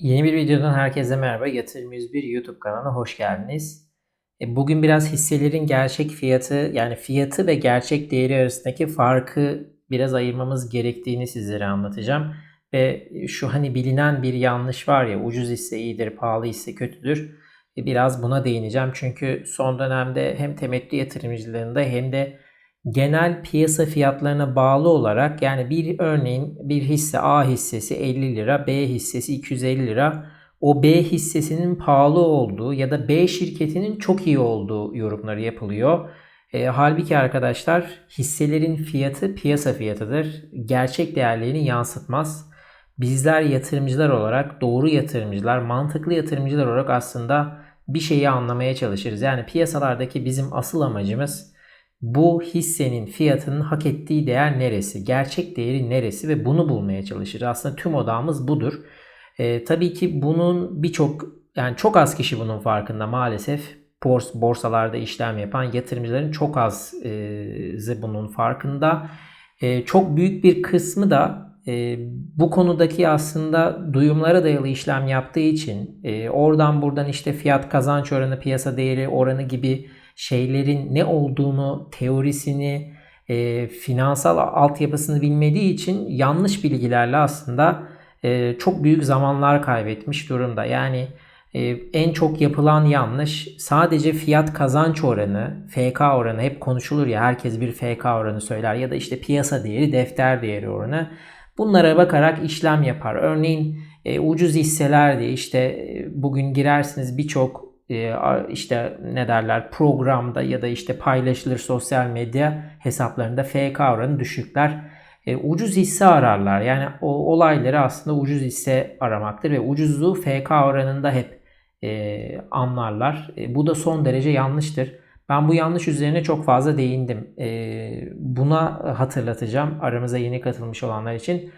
Yeni bir videodan herkese merhaba. Yatırım 101 YouTube kanalına hoş geldiniz. E, Bugün biraz hisselerin gerçek fiyatı yani fiyatı ve gerçek değeri arasındaki farkı biraz ayırmamız gerektiğini sizlere anlatacağım. Ve şu hani bilinen bir yanlış var ya ucuz hisse iyidir, pahalı hisse kötüdür. E, Biraz buna değineceğim. Çünkü son dönemde hem temettü yatırımcılarında hem de genel piyasa fiyatlarına bağlı olarak yani bir örneğin bir hisse A hissesi 50 lira, B hissesi 250 lira. O B hissesinin pahalı olduğu ya da B şirketinin çok iyi olduğu yorumları yapılıyor. E, halbuki arkadaşlar hisselerin fiyatı piyasa fiyatıdır. Gerçek değerlerini yansıtmaz. Bizler yatırımcılar olarak doğru yatırımcılar, mantıklı yatırımcılar olarak aslında bir şeyi anlamaya çalışırız. Yani piyasalardaki bizim asıl amacımız bu hissenin fiyatının hak ettiği değer neresi, gerçek değeri neresi ve bunu bulmaya çalışırız. Aslında tüm odamız budur. Ee, tabii ki bunun birçok yani çok az kişi bunun farkında maalesef. Bors, borsalarda işlem yapan yatırımcıların çok azı bunun farkında. Ee, çok büyük bir kısmı da e, bu konudaki aslında duyumlara dayalı işlem yaptığı için e, oradan buradan işte fiyat kazanç oranı, piyasa değeri oranı gibi şeylerin ne olduğunu, teorisini, e, finansal altyapısını bilmediği için yanlış bilgilerle aslında e, çok büyük zamanlar kaybetmiş durumda. Yani e, en çok yapılan yanlış sadece fiyat kazanç oranı, FK oranı hep konuşulur ya herkes bir FK oranı söyler ya da işte piyasa değeri, defter değeri oranı. Bunlara bakarak işlem yapar. Örneğin e, ucuz hisseler diye işte e, bugün girersiniz birçok işte ne derler programda ya da işte paylaşılır sosyal medya hesaplarında FK oranı düşükler. E, ucuz hisse ararlar. Yani o olayları aslında ucuz hisse aramaktır ve ucuzluğu FK oranında hep e, anlarlar. E, bu da son derece yanlıştır. Ben bu yanlış üzerine çok fazla değindim. E, buna hatırlatacağım aramıza yeni katılmış olanlar için.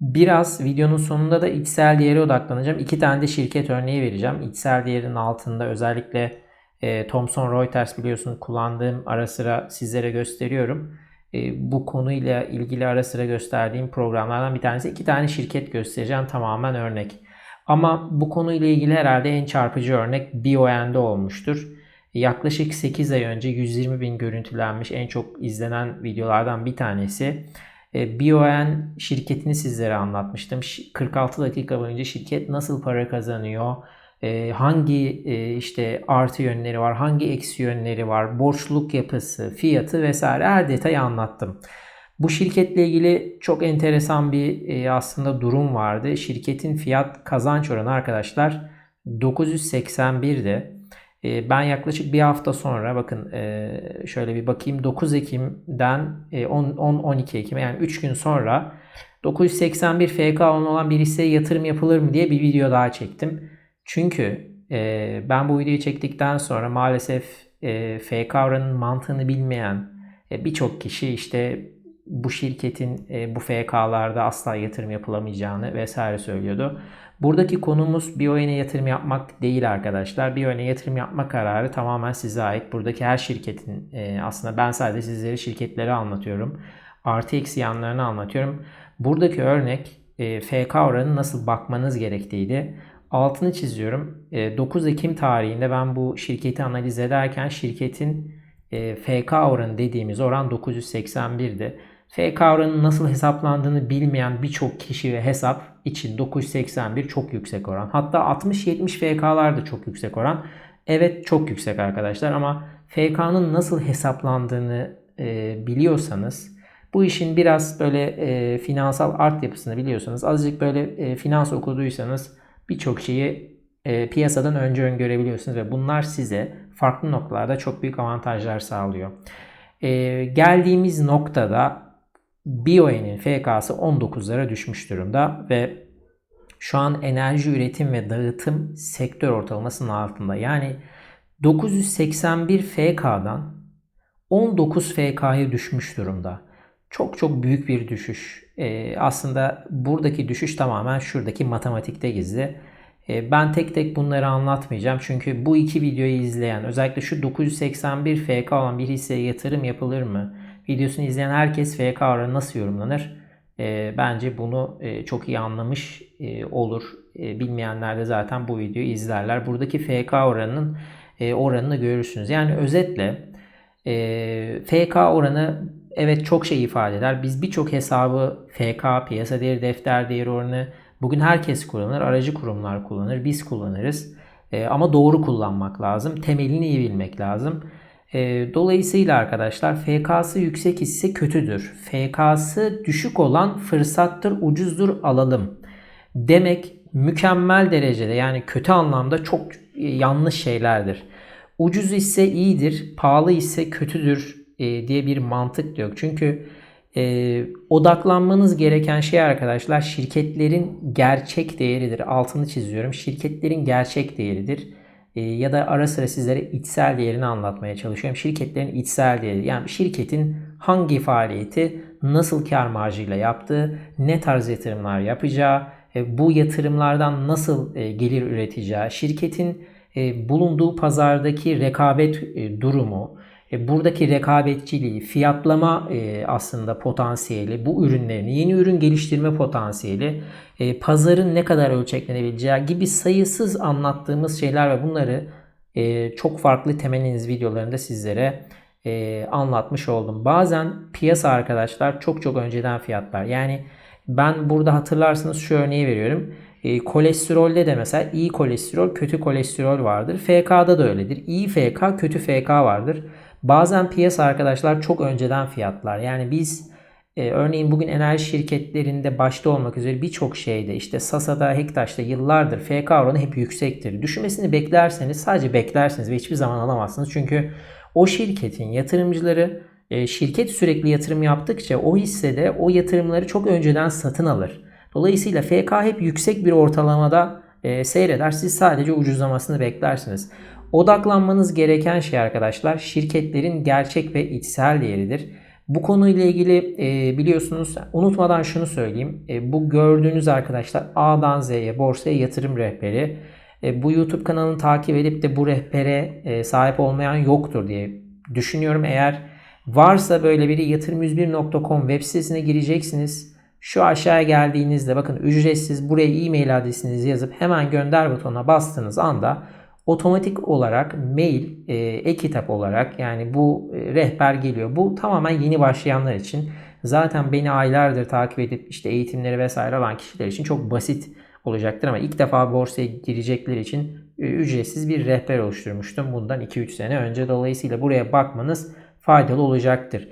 Biraz videonun sonunda da içsel değere odaklanacağım. İki tane de şirket örneği vereceğim. İçsel değerin altında özellikle e, Thomson Reuters biliyorsunuz kullandığım ara sıra sizlere gösteriyorum. E, bu konuyla ilgili ara sıra gösterdiğim programlardan bir tanesi. iki tane şirket göstereceğim tamamen örnek. Ama bu konuyla ilgili herhalde en çarpıcı örnek BioN'de olmuştur. Yaklaşık 8 ay önce 120 bin görüntülenmiş en çok izlenen videolardan bir tanesi. E, BioN şirketini sizlere anlatmıştım. 46 dakika boyunca şirket nasıl para kazanıyor, e, hangi e, işte artı yönleri var, hangi eksi yönleri var, borçluluk yapısı, fiyatı vesaire her detayı anlattım. Bu şirketle ilgili çok enteresan bir aslında durum vardı. Şirketin fiyat kazanç oranı arkadaşlar 981'di. Ee, ben yaklaşık bir hafta sonra bakın e, şöyle bir bakayım 9 Ekim'den 10-12 e, Ekim'e yani 3 gün sonra 981 FK olan bir hisseye yatırım yapılır mı diye bir video daha çektim. Çünkü e, ben bu videoyu çektikten sonra maalesef FK oranın mantığını bilmeyen birçok kişi işte bu şirketin bu FK'larda asla yatırım yapılamayacağını vesaire söylüyordu. Buradaki konumuz bir oyuna yatırım yapmak değil arkadaşlar. Bir oyuna yatırım yapma kararı tamamen size ait. Buradaki her şirketin e, aslında ben sadece sizlere şirketleri anlatıyorum. Artı eksi yanlarını anlatıyorum. Buradaki örnek e, FK oranı nasıl bakmanız gerektiğiydi. Altını çiziyorum. 9 e, Ekim tarihinde ben bu şirketi analiz ederken şirketin FK oranı dediğimiz oran 981'di. FK oranının nasıl hesaplandığını bilmeyen birçok kişi ve hesap için 981 çok yüksek oran. Hatta 60-70 FK'lar da çok yüksek oran. Evet çok yüksek arkadaşlar ama FK'nın nasıl hesaplandığını e, biliyorsanız bu işin biraz böyle e, finansal art yapısını biliyorsanız azıcık böyle e, finans okuduysanız birçok şeyi e, piyasadan önce öngörebiliyorsunuz ve bunlar size farklı noktalarda çok büyük avantajlar sağlıyor. E, geldiğimiz noktada BioE'nin FK'sı 19'lara düşmüş durumda ve şu an enerji üretim ve dağıtım sektör ortalamasının altında. Yani 981 FK'dan 19 FK'ya düşmüş durumda. Çok çok büyük bir düşüş. Ee, aslında buradaki düşüş tamamen şuradaki matematikte gizli. Ee, ben tek tek bunları anlatmayacağım. Çünkü bu iki videoyu izleyen özellikle şu 981 FK olan bir hisseye yatırım yapılır mı? Videosunu izleyen herkes FK oranı nasıl yorumlanır? E, bence bunu e, çok iyi anlamış e, olur. E, bilmeyenler de zaten bu videoyu izlerler. Buradaki FK oranının e, oranını görürsünüz. Yani özetle e, FK oranı evet çok şey ifade eder. Biz birçok hesabı FK, piyasa değeri, defter değeri oranı bugün herkes kullanır. Aracı kurumlar kullanır. Biz kullanırız. E, ama doğru kullanmak lazım. Temelini iyi bilmek lazım. E, dolayısıyla arkadaşlar FK'sı yüksek hisse kötüdür. FK'sı düşük olan fırsattır, ucuzdur alalım. Demek mükemmel derecede yani kötü anlamda çok yanlış şeylerdir. Ucuz ise iyidir, pahalı ise kötüdür e, diye bir mantık yok. Çünkü e, odaklanmanız gereken şey arkadaşlar şirketlerin gerçek değeridir. Altını çiziyorum. Şirketlerin gerçek değeridir. E, ya da ara sıra sizlere içsel değerini anlatmaya çalışıyorum. Şirketlerin içsel değeri yani şirketin hangi faaliyeti nasıl kar marjıyla yaptığı, ne tarz yatırımlar yapacağı, e, bu yatırımlardan nasıl e, gelir üreteceği, şirketin e, bulunduğu pazardaki rekabet durumu, buradaki rekabetçiliği, fiyatlama aslında potansiyeli, bu ürünlerini, yeni ürün geliştirme potansiyeli, pazarın ne kadar ölçeklenebileceği gibi sayısız anlattığımız şeyler ve bunları çok farklı temeliniz videolarında sizlere anlatmış oldum. Bazen piyasa arkadaşlar çok çok önceden fiyatlar. Yani ben burada hatırlarsınız şu örneği veriyorum. E, kolesterolde de mesela iyi kolesterol, kötü kolesterol vardır. FK'da da öyledir. İyi FK, kötü FK vardır. Bazen piyasa arkadaşlar çok önceden fiyatlar. Yani biz e, örneğin bugün enerji şirketlerinde başta olmak üzere birçok şeyde işte Sasa'da, Hektaş'ta yıllardır FK oranı hep yüksektir. Düşmesini beklerseniz sadece beklersiniz ve hiçbir zaman alamazsınız. Çünkü o şirketin yatırımcıları e, şirket sürekli yatırım yaptıkça o hissede o yatırımları çok önceden satın alır. Dolayısıyla FK hep yüksek bir ortalamada e, seyreder. Siz sadece ucuzlamasını beklersiniz. Odaklanmanız gereken şey arkadaşlar şirketlerin gerçek ve içsel değeridir. Bu konuyla ilgili e, biliyorsunuz unutmadan şunu söyleyeyim. E, bu gördüğünüz arkadaşlar A'dan Z'ye borsaya yatırım rehberi. E, bu YouTube kanalını takip edip de bu rehbere e, sahip olmayan yoktur diye düşünüyorum. Eğer Varsa böyle biri yatırım101.com web sitesine gireceksiniz. Şu aşağıya geldiğinizde bakın ücretsiz buraya e-mail adresinizi yazıp hemen gönder butonuna bastığınız anda otomatik olarak mail, e, e-kitap olarak yani bu e, rehber geliyor. Bu tamamen yeni başlayanlar için. Zaten beni aylardır takip edip işte eğitimleri vesaire alan kişiler için çok basit olacaktır ama ilk defa borsaya girecekler için e, ücretsiz bir rehber oluşturmuştum bundan 2-3 sene önce. Dolayısıyla buraya bakmanız faydalı olacaktır.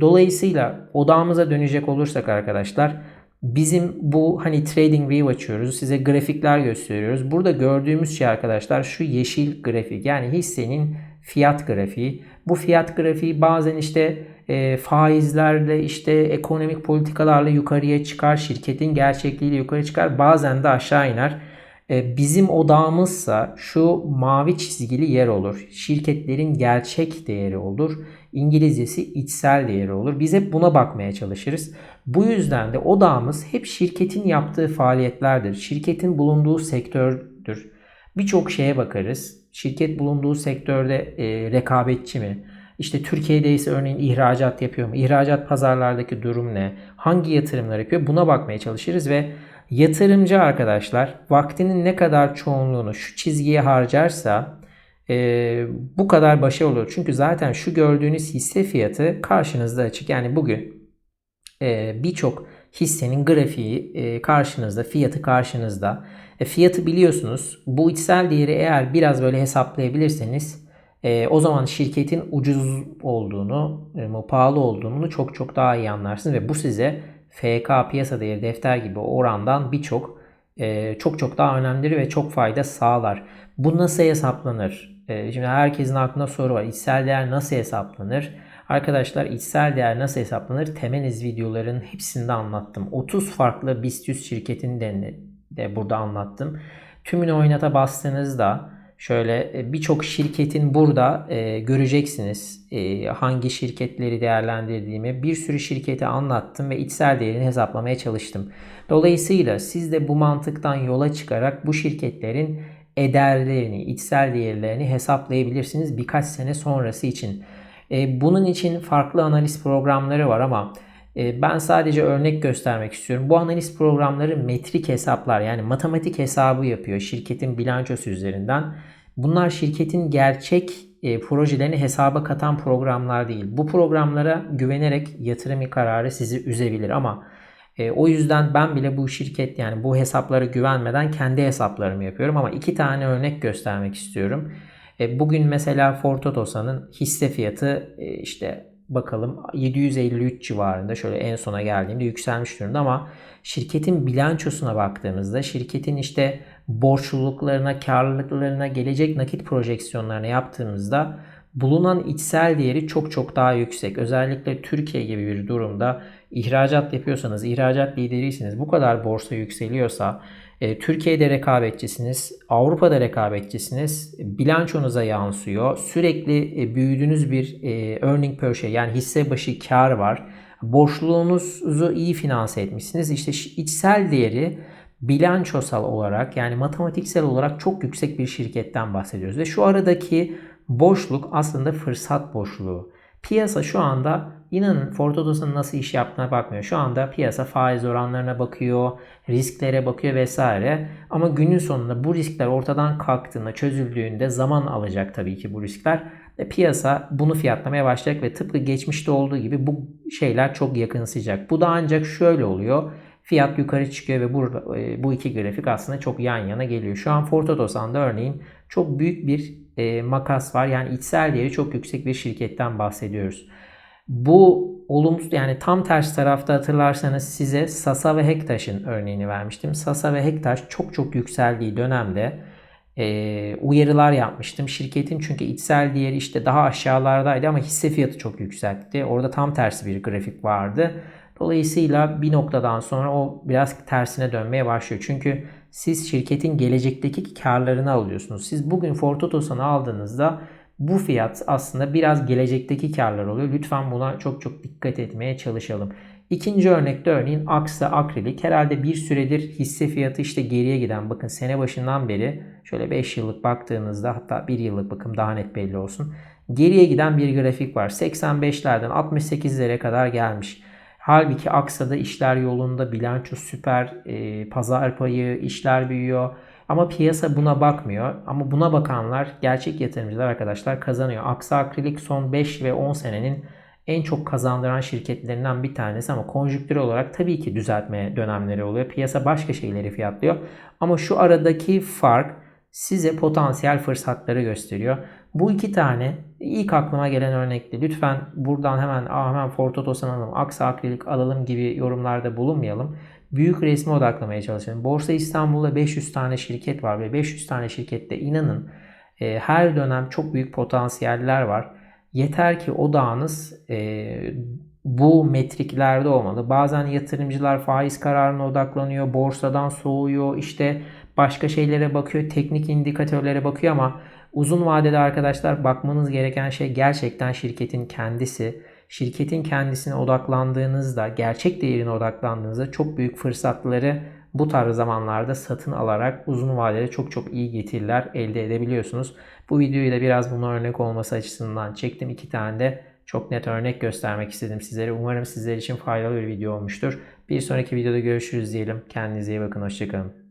Dolayısıyla odağımıza dönecek olursak arkadaşlar bizim bu hani trading view açıyoruz. Size grafikler gösteriyoruz. Burada gördüğümüz şey arkadaşlar şu yeşil grafik. Yani hissenin fiyat grafiği. Bu fiyat grafiği bazen işte e, faizlerle işte ekonomik politikalarla yukarıya çıkar. Şirketin gerçekliğiyle yukarı çıkar. Bazen de aşağı iner. E, bizim odağımızsa şu mavi çizgili yer olur. Şirketlerin gerçek değeri olur. İngilizcesi içsel değeri olur. Biz hep buna bakmaya çalışırız. Bu yüzden de odağımız hep şirketin yaptığı faaliyetlerdir. Şirketin bulunduğu sektördür. Birçok şeye bakarız. Şirket bulunduğu sektörde e, rekabetçi mi? İşte Türkiye'de ise örneğin ihracat yapıyor mu? İhracat pazarlardaki durum ne? Hangi yatırımlar yapıyor? Buna bakmaya çalışırız ve Yatırımcı arkadaşlar vaktinin ne kadar çoğunluğunu şu çizgiye harcarsa e, bu kadar başarılı olur. Çünkü zaten şu gördüğünüz hisse fiyatı karşınızda açık. Yani bugün e, birçok hissenin grafiği e, karşınızda, fiyatı karşınızda. E, fiyatı biliyorsunuz. Bu içsel değeri eğer biraz böyle hesaplayabilirseniz e, o zaman şirketin ucuz olduğunu, e, pahalı olduğunu çok çok daha iyi anlarsınız ve bu size FK piyasa değeri defter gibi orandan birçok e, çok çok daha önemlidir ve çok fayda sağlar. Bu nasıl hesaplanır? E, şimdi herkesin aklında soru var. İçsel değer nasıl hesaplanır? Arkadaşlar içsel değer nasıl hesaplanır? Temeliz videoların hepsinde anlattım. 30 farklı BIST 100 şirketini de, de burada anlattım. Tümünü oynata bastığınızda Şöyle e, birçok şirketin burada e, göreceksiniz e, hangi şirketleri değerlendirdiğimi. Bir sürü şirketi anlattım ve içsel değerini hesaplamaya çalıştım. Dolayısıyla siz de bu mantıktan yola çıkarak bu şirketlerin ederlerini, içsel değerlerini hesaplayabilirsiniz birkaç sene sonrası için. E, bunun için farklı analiz programları var ama ben sadece örnek göstermek istiyorum. Bu analiz programları metrik hesaplar yani matematik hesabı yapıyor şirketin bilançosu üzerinden. Bunlar şirketin gerçek e, projelerini hesaba katan programlar değil. Bu programlara güvenerek yatırım kararı sizi üzebilir ama e, o yüzden ben bile bu şirket yani bu hesaplara güvenmeden kendi hesaplarımı yapıyorum ama iki tane örnek göstermek istiyorum. E, bugün mesela Fortotosa'nın hisse fiyatı işte bakalım 753 civarında şöyle en sona geldiğimde yükselmiş durumda ama şirketin bilançosuna baktığımızda şirketin işte borçluluklarına, karlılıklarına, gelecek nakit projeksiyonlarına yaptığımızda bulunan içsel değeri çok çok daha yüksek. Özellikle Türkiye gibi bir durumda ihracat yapıyorsanız, ihracat lideriyseniz bu kadar borsa yükseliyorsa e, Türkiye'de rekabetçisiniz, Avrupa'da rekabetçisiniz, bilançonuza yansıyor. Sürekli e, büyüdüğünüz bir e, earning per share yani hisse başı kar var. Borçluğunuzu iyi finanse etmişsiniz. İşte içsel değeri bilançosal olarak yani matematiksel olarak çok yüksek bir şirketten bahsediyoruz. Ve şu aradaki boşluk aslında fırsat boşluğu. Piyasa şu anda inanın Ford Otosan'ın nasıl iş yaptığına bakmıyor. Şu anda piyasa faiz oranlarına bakıyor, risklere bakıyor vesaire. Ama günün sonunda bu riskler ortadan kalktığında, çözüldüğünde zaman alacak tabii ki bu riskler. Ve piyasa bunu fiyatlamaya başlayacak ve tıpkı geçmişte olduğu gibi bu şeyler çok yakınsayacak. Bu da ancak şöyle oluyor. Fiyat yukarı çıkıyor ve burada, e, bu iki grafik aslında çok yan yana geliyor. Şu an Ford Otosan'da örneğin çok büyük bir e, makas var. Yani içsel değeri çok yüksek bir şirketten bahsediyoruz. Bu olumsuz yani tam ters tarafta hatırlarsanız size Sasa ve Hektaş'ın örneğini vermiştim. Sasa ve Hektaş çok çok yükseldiği dönemde e, uyarılar yapmıştım. Şirketin çünkü içsel değeri işte daha aşağılardaydı ama hisse fiyatı çok yüksekti. Orada tam tersi bir grafik vardı. Dolayısıyla bir noktadan sonra o biraz tersine dönmeye başlıyor. Çünkü siz şirketin gelecekteki karlarını alıyorsunuz. Siz bugün Ford aldığınızda bu fiyat aslında biraz gelecekteki karlar oluyor. Lütfen buna çok çok dikkat etmeye çalışalım. İkinci örnekte örneğin Aksa Akrilik herhalde bir süredir hisse fiyatı işte geriye giden bakın sene başından beri şöyle 5 yıllık baktığınızda hatta 1 yıllık bakım daha net belli olsun. Geriye giden bir grafik var. 85'lerden 68'lere kadar gelmiş. Halbuki Aksa'da işler yolunda, bilanço süper, e, pazar payı, işler büyüyor. Ama piyasa buna bakmıyor. Ama buna bakanlar gerçek yatırımcılar arkadaşlar kazanıyor. Aksa Akrilik son 5 ve 10 senenin en çok kazandıran şirketlerinden bir tanesi ama konjüktür olarak tabii ki düzeltme dönemleri oluyor. Piyasa başka şeyleri fiyatlıyor. Ama şu aradaki fark size potansiyel fırsatları gösteriyor. Bu iki tane ilk aklıma gelen örnekti. Lütfen buradan hemen Aa, hemen Ford Otosan alalım, Aksa Akrilik alalım gibi yorumlarda bulunmayalım. Büyük resme odaklamaya çalışalım. Borsa İstanbul'da 500 tane şirket var ve 500 tane şirkette inanın e, her dönem çok büyük potansiyeller var. Yeter ki odağınız e, bu metriklerde olmalı. Bazen yatırımcılar faiz kararına odaklanıyor, borsadan soğuyor, işte başka şeylere bakıyor, teknik indikatörlere bakıyor ama uzun vadede arkadaşlar bakmanız gereken şey gerçekten şirketin kendisi. Şirketin kendisine odaklandığınızda, gerçek değerine odaklandığınızda çok büyük fırsatları bu tarz zamanlarda satın alarak uzun vadede çok çok iyi getiriler elde edebiliyorsunuz. Bu videoyu da biraz buna örnek olması açısından çektim. iki tane de çok net örnek göstermek istedim sizlere. Umarım sizler için faydalı bir video olmuştur. Bir sonraki videoda görüşürüz diyelim. Kendinize iyi bakın. Hoşçakalın.